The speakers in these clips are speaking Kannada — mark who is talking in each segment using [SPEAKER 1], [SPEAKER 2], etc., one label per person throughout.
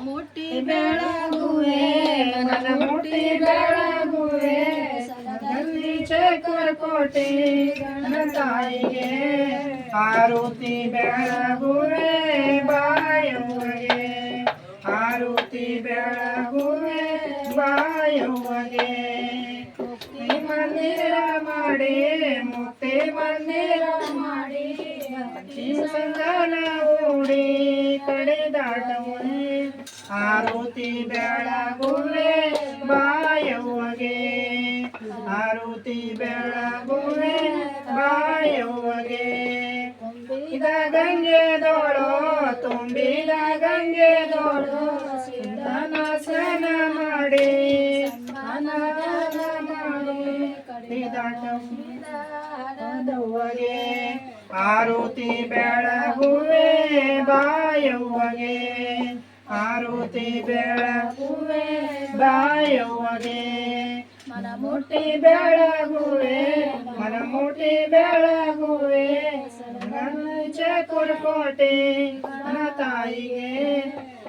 [SPEAKER 1] ಮುಟ್ಟಿ ಬೆಳಗುವೆ ಮನ ಮುಟ್ಟಿ ಬೆಳಗುವೆ ಸಲದಲ್ಲಿ ಚೇಕರಕೋಟೆ ಗಣ ತಾಯಿಗೆ ಆರುತಿ ಬೆಳಗುವೆ ಬಾಯವ್ವಗೆ ಆರುತಿ ಬೆಳಗುವೆ ಬಾಯವ್ವಗೆ ಮುಕ್ತಿ ಮಂದಿರ ಮಾಡಿ ಮುಕ್ತಿ ಮಂದಿರ ಮಾಡಿ ಅತಿ ಸಂಗನ ಓಡಿ ಕಡೆ ದಾಟವೇ ಆರುತಿ ಬೆಳಗುವೆ ಬಾಯವ್ವಗೆ. ಆರುತಿ ಬೆಳಗುವೆ ಬಾಯವ್ವಗೆ. ಗಂಗೆ ಗಂಗೆದೋಳು ತುಂಬಿದ ಗಂಗೆದೋಳು ಸ್ನಾನ ಮಾಡಿ ಮಾಡಿ. ಆರುತಿ ಬೆಳಗುವೆ ಬಾಯವ್ವಗೆ. ಆರುತಿ ಬೆಳಗುವೆ ಬಾಯುವಗೆ ಮನ ಮುಟ್ಟಿ ಬೆಳಗುವೆ. ಮನ ಮುಟ್ಟಿ ಬೆಳಗುವೆ ಚಕುರ್ಕೋಟೆ ನನ್ನ ತಾಯಿಗೆ.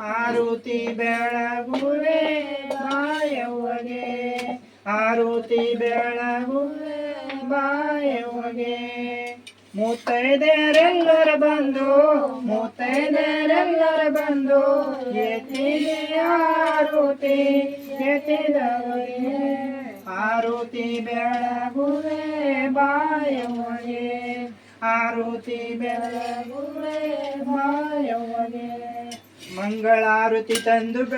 [SPEAKER 1] ಆರುತಿ ಬೆಳಗುವೆ ಬಾಯವ್ವಗೆ ಆರುತಿ ಬೆಳಗುವೆ ಬಾಯವ್ವಗೆ ಮುತ್ತೈದೆಯರೆಲ್ಲರ ಬಂದು ಬಂದು ಆರುತಿ ಎತ್ತಿದವರಿಗೆ ಆರುತಿ ಬೆಳಗುವೆ ಬಾಯವಗೆ ಆರುತಿ ಬೆಳಗುವೆ ಬಾಯವಗೆ ಮಂಗಳಾರುತಿ ತಂದು